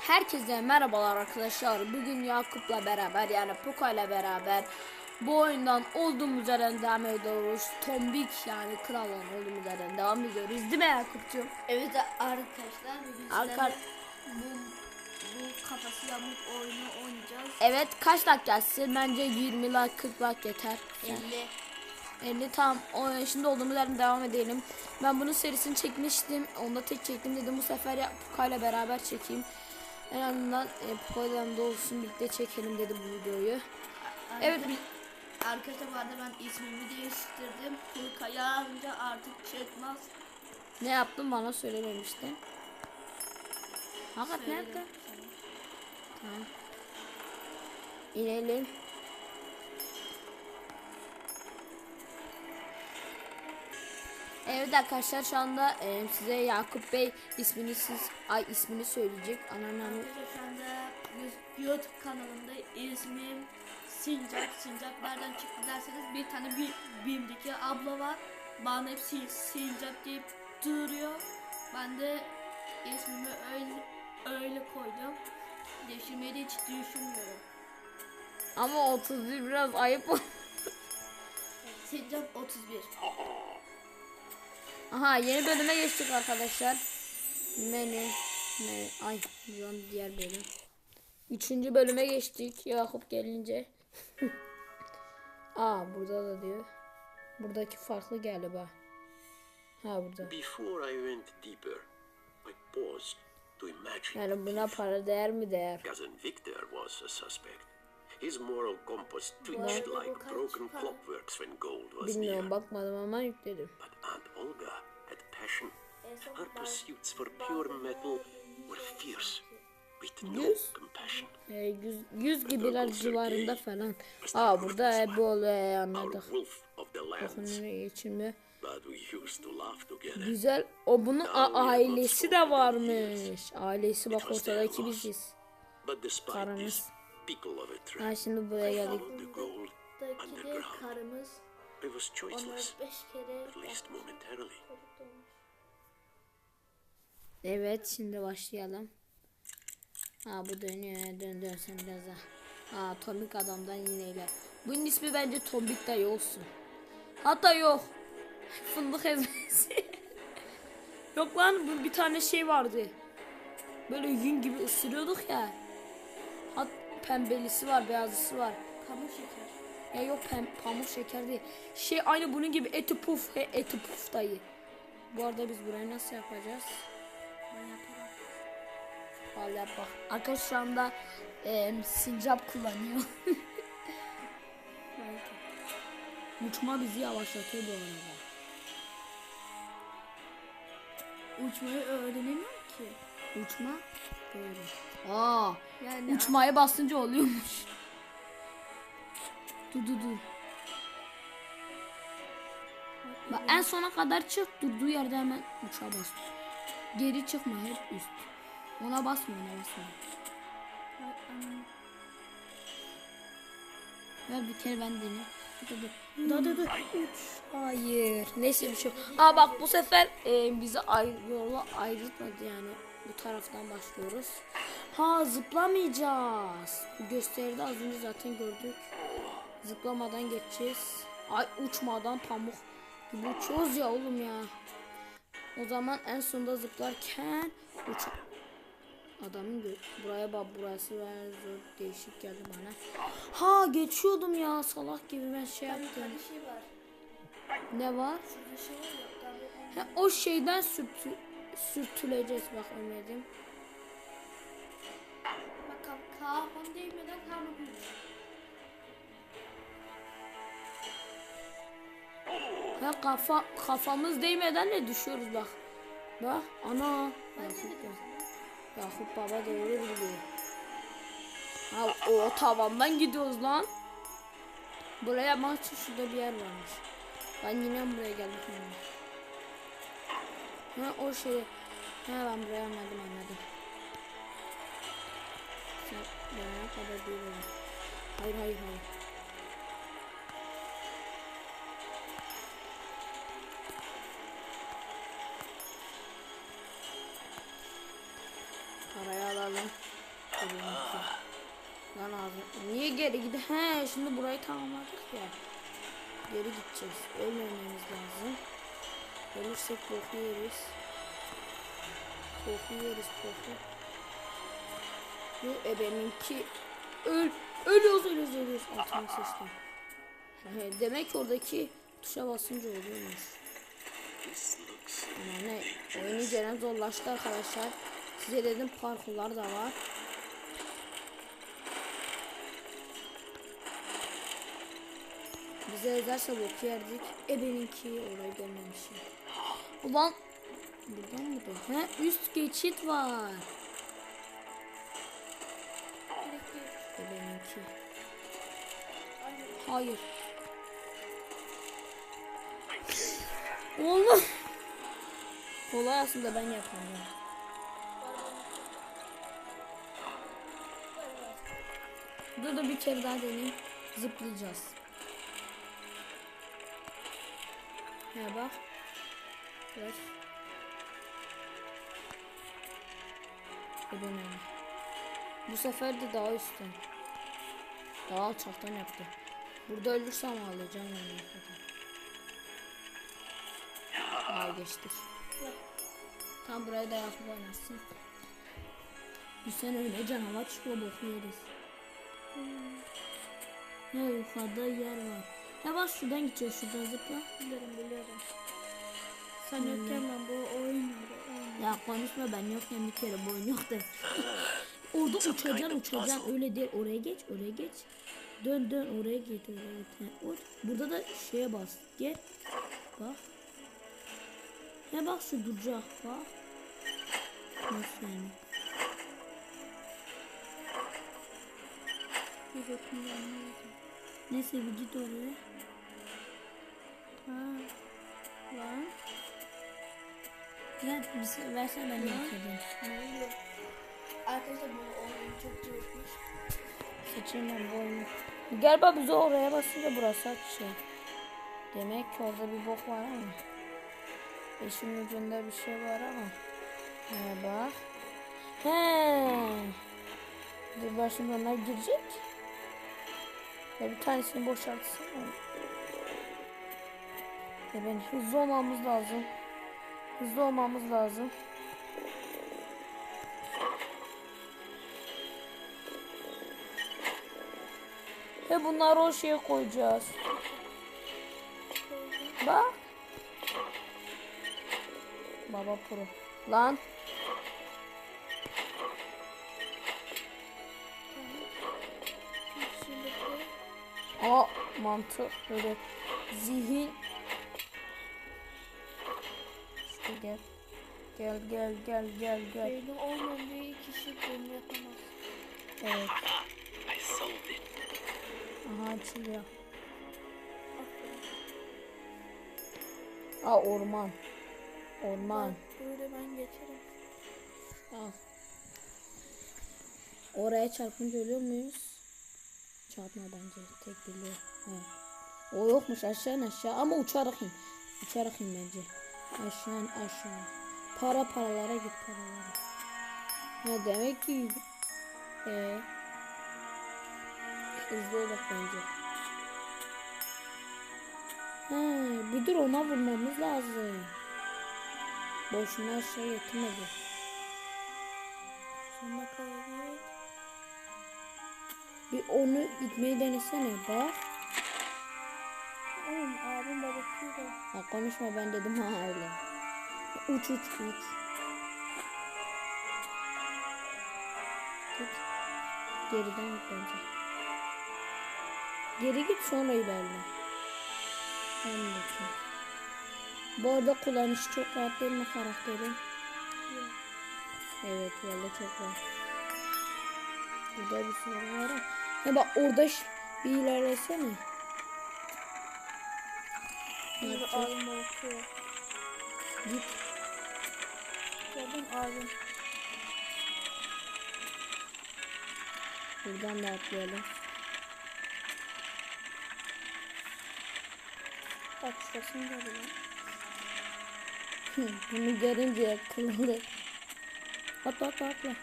Herkese merhabalar arkadaşlar. Bugün Yakup'la beraber yani Poco ile beraber bu oyundan olduğumuz yerden devam ediyoruz. Tombik yani kral olan olduğumuz yerden devam ediyoruz. Değil mi Yakup'cum? Evet arkadaşlar bugün Arka- bu, bu kafası yamuk oyunu oynayacağız. Evet kaç dakika gelsin? Bence 20 like 40 like yeter. 50 50 tam o şimdi olduğumuz yerden devam edelim. Ben bunun serisini çekmiştim. Onda tek çektim dedim bu sefer ya Puka ile beraber çekeyim. En azından e, de olsun birlikte çekelim dedim bu videoyu. Evet bir- Arkadaşlar bu arada ben ismimi değiştirdim. Hulka yazınca artık çıkmaz. ne yaptın bana söylememiştin. Hakikat ne Söyledim yaptın? sana. Tamam. İnelim. Evet arkadaşlar şu anda e, size Yakup Bey ismini siz ay ismini söyleyecek. Arkadaşlar şu anda YouTube kanalımda ismim Sincap. Sincap nereden çıktı derseniz bir tane bir BİM'deki abla var. Bana hep Sin- Sincap deyip duruyor. Ben de ismimi öyle öyle koydum. Değiştirmeyi de hiç düşünmüyorum. ama 31 biraz ayıp. Sincap 31. Aha yeni bölüme geçtik arkadaşlar. Menü. Ne? Ay şu an diğer bölüm. Üçüncü bölüme geçtik. Yakup gelince. Aa burada da diyor. Buradaki farklı galiba. Ha burada. Before I went deeper, I paused to imagine. Yani buna para değer mi değer? Cousin Victor was a suspect. His moral compass twitched like broken clockworks when gold was Bilmiyorum near. bakmadım ama yükledim. But Aunt Olga had passion. Her pursuits for pure metal were fierce, with no Yüz? compassion. Ee, 100, 100 gibiler civarında falan. Aa burada e, bu oluyor Our anladık. laugh together. Güzel. O bunun a- ailesi de varmış. Ailesi bak ortadaki biziz. But trap, şimdi buraya geldik. followed the gold Daki de underground. karımız I was choiceless, 5 kere at least momentarily. Evet şimdi başlayalım. Ha bu dönüyor dön dön sen biraz daha. Ha Tomik adamdan yineyle. Bunun ismi bence Tomik dayı olsun. Hatta yok. Fındık ezmesi. yok lan bu bir tane şey vardı. Böyle yün gibi ısırıyorduk ya. Pembelisi var beyazlısı var. pamuk şeker. Ya yok pem, pamuk şeker değil. Şey aynı bunun gibi eti puf he, eti puf dayı. Bu arada biz burayı nasıl yapacağız? Ben yaparım. Vallahi bak. Arkadaş şu anda e, sincap kullanıyor. Uçma bizi yavaşlatıyor bu arada. Uçmayı öğrenemiyorum ki. Uçma böyle. Aa, Yani uçmaya basınca oluyormuş. Dur dur dur. Bak en sona kadar çık durduğu yerde hemen uça bas. Geri çıkma hep üst. Ona basma ona basma. Ver bir kere ben deneyim. Dur dur. Dur dur dur. Uç. Hayır. Neyse bir şey. Aa bak bu sefer e, bizi ayrı, yola ayrılmadı yani. Bu taraftan başlıyoruz. Ha zıplamayacağız. Bu gösteride az önce zaten gördük. Zıplamadan geçeceğiz. Ay uçmadan pamuk gibi uçuyoruz ya oğlum ya. O zaman en sonunda zıplarken uç. Adamın buraya bak burası biraz zor değişik geldi bana. Ha geçiyordum ya salak gibi ben şey yaptım. şey. Ne var? Şey ben Ha, o şeyden sürtü sürtüleceğiz bak ölmedim. Bak kaf- kafam değmeden karnım. Ha kafa kafamız değmeden de düşüyoruz bak. Bak ana. Yakup, ya-? Yakup baba doğru biliyor. Ha o tavandan gidiyoruz lan. Buraya maç şurada bir yer varmış. Ben yine buraya geldim. Ha o şey. Ha ben buraya anladım anladım. Sen bana kadar değil. Hayır hayır hayır. Parayı alalım. Lan abi. Niye geri gidi? He şimdi burayı tamamladık ya. Geri gideceğiz. Ölmememiz lazım. Ölürsek boku yeriz. Boku yeriz boku. Bu ebeninki. Öl. Ölüyoruz ölüyoruz ölüyoruz. Sıçtım. He, Demek ki oradaki tuşa basınca oluyormuş. Ne? Oyunu gelen zorlaştı arkadaşlar. Size dedim parkurlar da var. Bize yazarsa bok yerdik. Ebeninki orayı görmemişim. Ulan buradan mı da? He üst geçit var. Ebeninki. Hayır. Oğlum. Kolay aslında ben yapamıyorum. Dur dur bir kere daha deneyeyim. Zıplayacağız. Ya bak. Dur. Ne? Bu sefer de daha üstten. Daha alçaktan yaptı. Burada ölürsem ağlayacağım yani. Aa geçtik. Tam buraya da yapıp oynasın. Bir sene öyle canavar çıkıyor boku yeriz. Ne yukarıda yer var. Ya bak şuradan gideceğiz şuradan zıpla. Biliyorum biliyorum. Sen yokken ben bu oyun Ya konuşma ben yokken bir kere boyun yok da. Orada uçacaksın uçacaksın öyle değil oraya geç oraya geç. Dön dön oraya git oraya git. Ha, or- Burada da şeye bas gel. Bak. Ya bak şu duracak bak. Nasıl yani? Neyse bir git oraya. Ha. Lan. Ver, bize, versen ben. Ne oluyor? Arkadaşlar bu oyun çok çabukmuş. Seçeyim ben bu oyunu. Galiba bize oraya basınca burası açıyor. Demek ki orada bir bok var ama. İşin ucunda bir şey var ama. Ha bak. He. Dur ben şimdi onlar girecek. Ya bir tanesini boşaltsın. Ya ben hızlı olmamız lazım. Hızlı olmamız lazım. Ve bunları o şeye koyacağız. Bak. Baba pro. Lan. Aa mantık böyle zihin. Gel. Gel gel gel gel gel. Olmayan bir kişi bunu yapamaz. Evet. I solved it. Aha açılıyor. Aa orman. Orman. Böyle ben geçerim. Al. Oraya çarpınca ölüyor muyuz? Çarpma bence. Tek biliyor. He. O yokmuş aşağı aşağı ama uçarak in. Uçarak in bence. Aşağı aşağı. Para paralara git paralara. Ha demek ki ee, hızlı olak bence. He, bir dur ona vurmamız lazım. Boşuna aşağı yetemedi. Sonuna kalabilir. Bir onu gitmeyi denesene bak. Abim babasıyla. Ha konuşma ben dedim ha öyle. Uç uç uç. Git. Geriden git bence. Geri git sonra ilerle. Bakayım. Bu arada kullanışı çok rahat değil mi karakterin? Evet valla çok rahat. Burada bir sorun var. Ya bak orada bir ilerlesene. Yapacak? abim babasıyla. Git. Gördün abim. Buradan da atlayalım. Bak şurasını gördüm. Bunu görünce kıllı. Atla atla atla.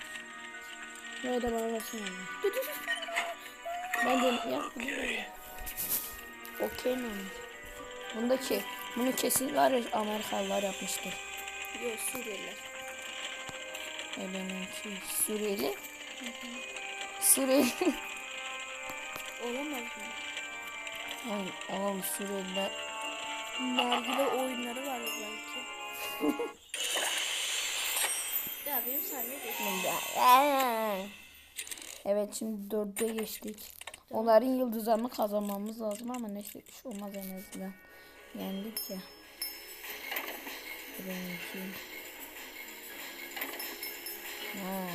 Böyle de bana versene. Ben de yap. Okey mi? Bundaki bunu kesin var ya Amerikalılar yapmıştır. Yok Suriyeliler. E benimki Suriyeli. Suriyeli. Olamaz mı? Ay, oğlum Suriyeliler. Nargile oyunları var belki. ya benim sahneye geç. Evet şimdi dörde geçtik. Onların yıldızlarını kazanmamız lazım ama neyse bir şey olmaz en azından. Yendik ya. Benimki. Ha.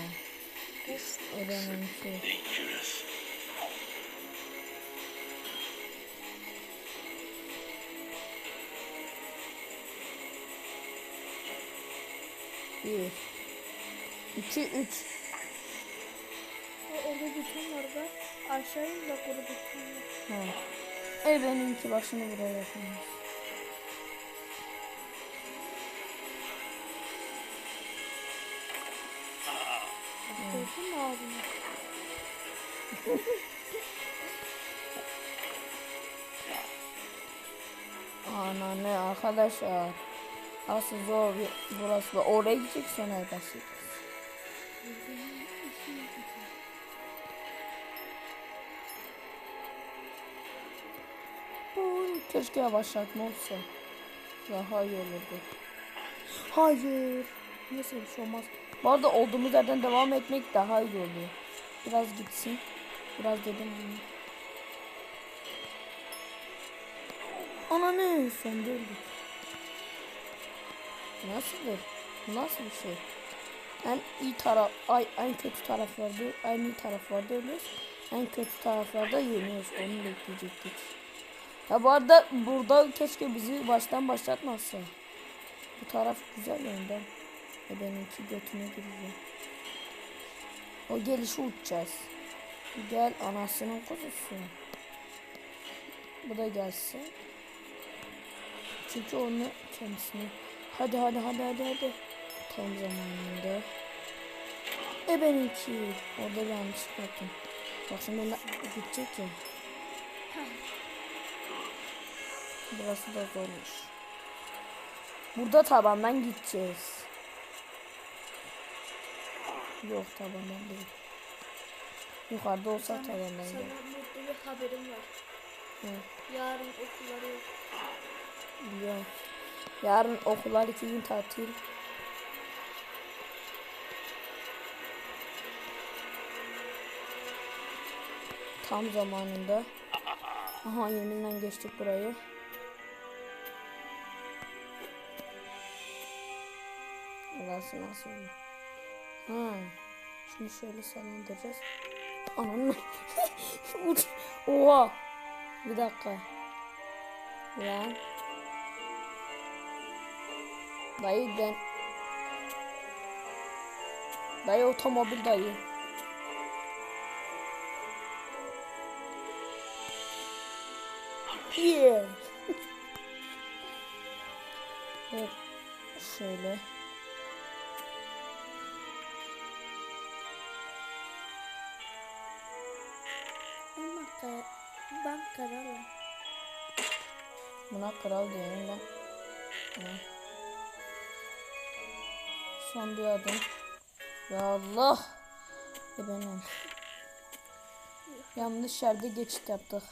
Dangerous. Bir. İki, üç. O orada bütün var da aşağıya da kuru bütün var. Ha. E benimki şimdi buraya yapalım. Gördün mü abini? Ana ne arkadaşlar. Asıl zor bir burası. Oraya gidecek sonra başlayacağız. Oy, Keşke yavaşlatma olsa. Daha iyi olurdu. Hayır. Neyse bir şey olmaz. Bu arada olduğumuz yerden devam etmek daha iyi oluyor. Biraz gitsin. Biraz dedim bunu. Ananı sen. Nasıldır? Nasıl bir şey? En iyi taraf, ay en kötü taraflarda, en iyi taraflarda ölüyoruz. En kötü taraflarda yeniyoruz. Onu bekleyecektik. Ya bu arada burada keşke bizi baştan başlatmazsa. Bu taraf güzel yönden. E benimki götüne giriyor. O gelişi uçacağız. Gel anasının kuzusu. Bu da gelsin. Çünkü onu kendisini. Hadi hadi hadi hadi hadi. Tam zamanında. E benimki. Orada yanlış yaptım. Bak şimdi ona gidecek ya. Burası da zormuş. Burada tabandan gideceğiz. Yok tabandan değil. Yukarıda olsa tabandan Sana değil. mutlu bir haberim var. Hı. Yarın okulları yok. Biliyorum. Yarın okullar iki gün tatil. Tam zamanında. Aha yeminle geçtik burayı. Burası nasıl? Ha. Şimdi şöyle sallandıracağız. Ananı. Oha. Bir dakika. Lan. Dayı ben Dayı otomobil dayı Yeah Evet Şöyle ben kararım. Buna kral diyelim ben. Son bir adım. Ya Allah! E benim Yanlış yerde geçit yaptık.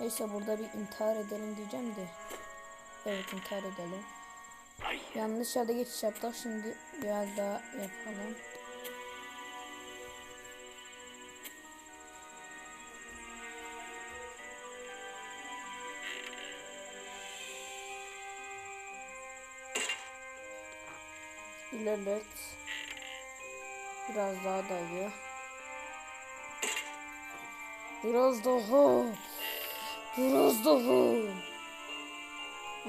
Neyse burada bir intihar edelim diyeceğim de. Evet intihar edelim. Yanlış yerde geçiş yaptık. Şimdi biraz daha yapalım İlerlet. Biraz daha dayı. Biraz daha. Biraz daha.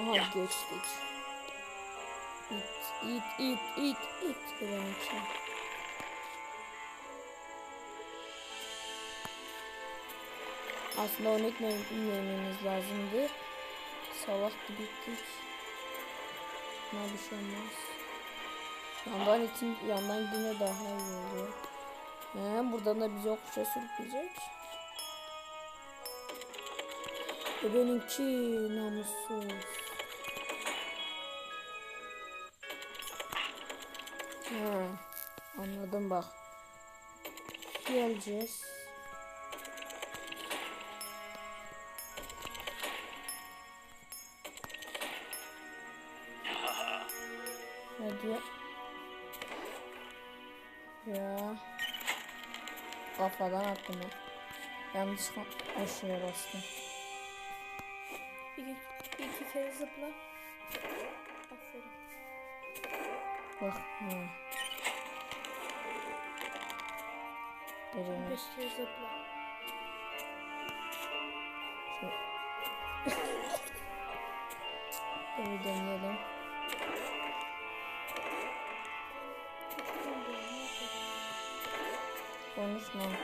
Aha geçtik. İt, it, it, it, it. Benimki. Aslında onu etmememiz lazımdı. Salak gittik. Ne bir şey olmaz. Yandan için yandan gidince daha iyi oluyor. He, buradan da bizi yokuşa sürükleyecek. E benimki namussuz. Ha, anladım bak. Geleceğiz. Hadi. Ya. Kafadan attım ya. Yanlış aşağıya bastım. İki, iki kere zıpla. Aferin. Bak. Ha. Beş kere zıpla. Bir deneyelim. Konuşma.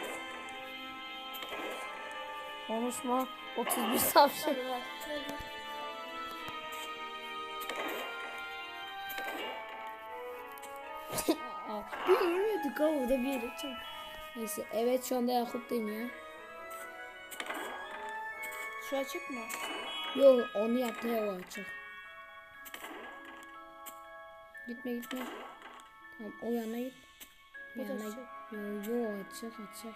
Konuşma. 31 tavşan. Hadi ver. Hadi. Bir yürüyorduk ha orada bir yere çok. Neyse evet şu anda Yakup deniyor. Şu açık mı? Yok onu yaptı ya o açık. Gitme gitme. Tamam o yana git. Bu Yana açık. Yo yo açık açık.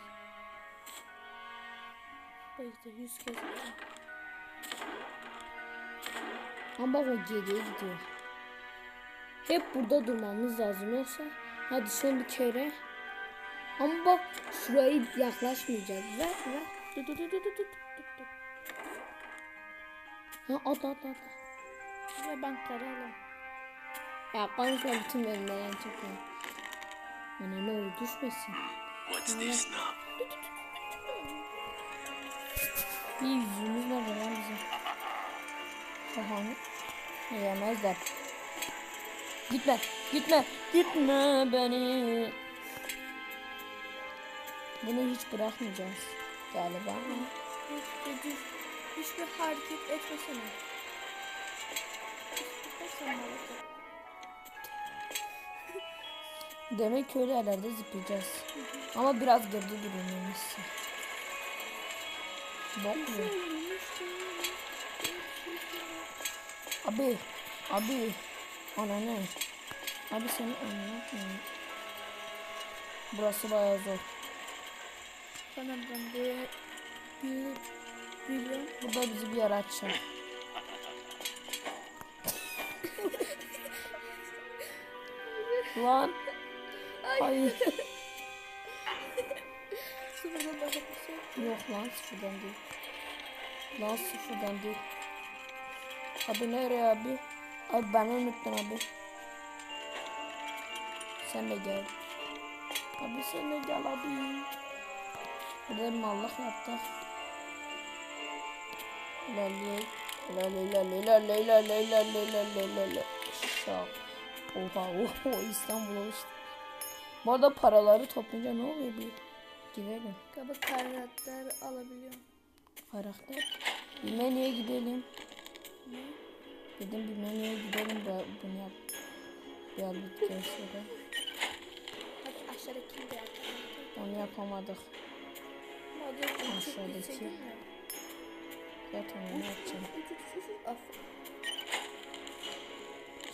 Bekle yüz kez zıpla. Ama bak o geriye gidiyor. Hep burada durmamız lazım yoksa hadi son bir kere. Ama bak şurayı yaklaşmayacağız. Ver ver. Dur dur dur dur dur. Ha at at at. Ya ben kararım. Ya konuşma bütün bölümlerden çıkıyor. Ne olur düşmesin. What's this now? Bir yüzümüz nerede lan bizim? Aha. Yemezler. Gitme, gitme, gitme beni. Bunu hiç bırakmayacağız galiba. Hiç, hiç, hiçbir hareket etmesene. Etmesen hareket. Demek öyle yerlerde zıplayacağız. Ama biraz geride durulmamışsın. Bakmıyor. Abi, abi, ananı. Abi seni anlatmıyorum. Burası bayağı zor. Tamam ben bir bir biliyorum. Burada bizi bir yere açacak. Lan. Ay. Sıfırdan başka bir şey. Yok lan sıfırdan değil. Lan sıfırdan değil. Abi nereye abi? Abi beni unuttun abi. Sen de gel. Abi sen de gel abi. Burada mallık yaptık. İlerleyek. İlerle ilerle ilerle ilerle ilerle ilerle ilerle. Şak. Oha oha İstanbul'a uçtu. Bu arada paraları toplayınca ne oluyor bir? Gidelim. Kaba karakter alabiliyorum. Karakter. Bir menüye gidelim. Dedim bir menüye gidelim de bunu yap. Gel bittikten sonra. Hadi aşağıdakini de yaptım. Onu yapamadık. Aşağıdaki. Zaten onu yapacağım.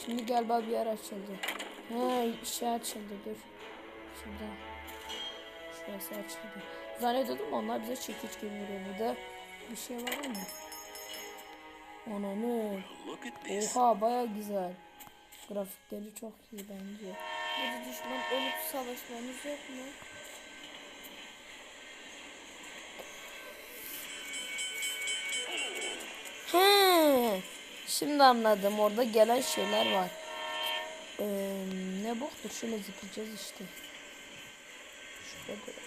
Şimdi galiba bir yer açıldı. Ha şey açıldı dur. Şurada. Şurası açıldı. Zannediyordum onlar bize çekiç gibi vuruyor. Burada bir şey var mı? Ananı. Oha baya güzel. Grafikleri çok iyi bence. Burada düşman olup savaşmamız yok mu? He. Şimdi anladım. Orada gelen şeyler var. Ee, ne boktur? Şöyle zıplayacağız işte. Şurada.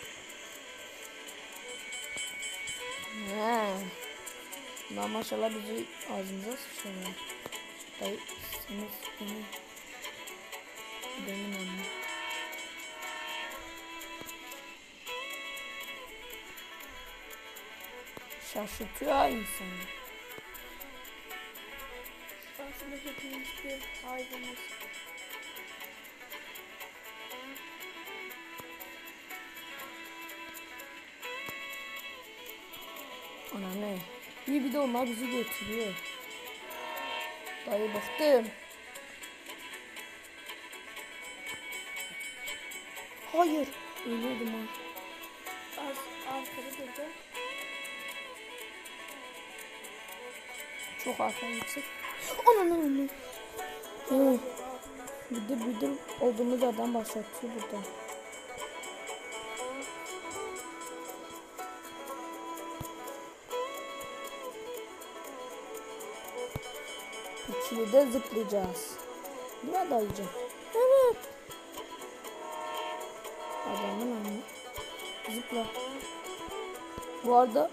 He. Lan maşallah bizi ağzımıza sıçrıyor. Dayı seni seni. Benim annem. Şaşırtıyor insanı. Aslında hepimiz bir hayvanız. Ana ne? İyi bir de onlar bizi götürüyor. Dayı bıktım. Hayır. Ölüyordum ha. Az arkada duracağım. Çok arka yüksek. Ananı ananı. Hı. Bidir bidir olduğumuz adam başlatıyor burada. İkili de zıplayacağız. Buna dayayacağım. Evet. Adamın anne. Zıpla. Bu arada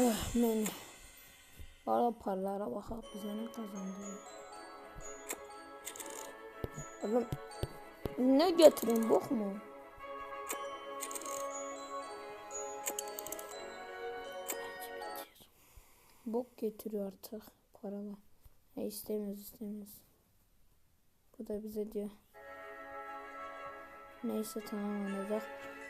Ah, men. Ara paralara bakak bize ne kazandırıyor. Oğlum ne getirin bok mu? Bok getiriyor artık paralar. E istemiyoruz istemiyoruz. Bu da bize diyor. Neyse tamam anladık.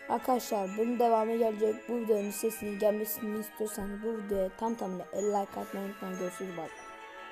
Arkadaşlar bunun devamı gelecek. Bu videonun sesini gelmesini istiyorsanız bu videoya tam tamına 50 like atmayı unutmayın. Görüşürüz. Bye.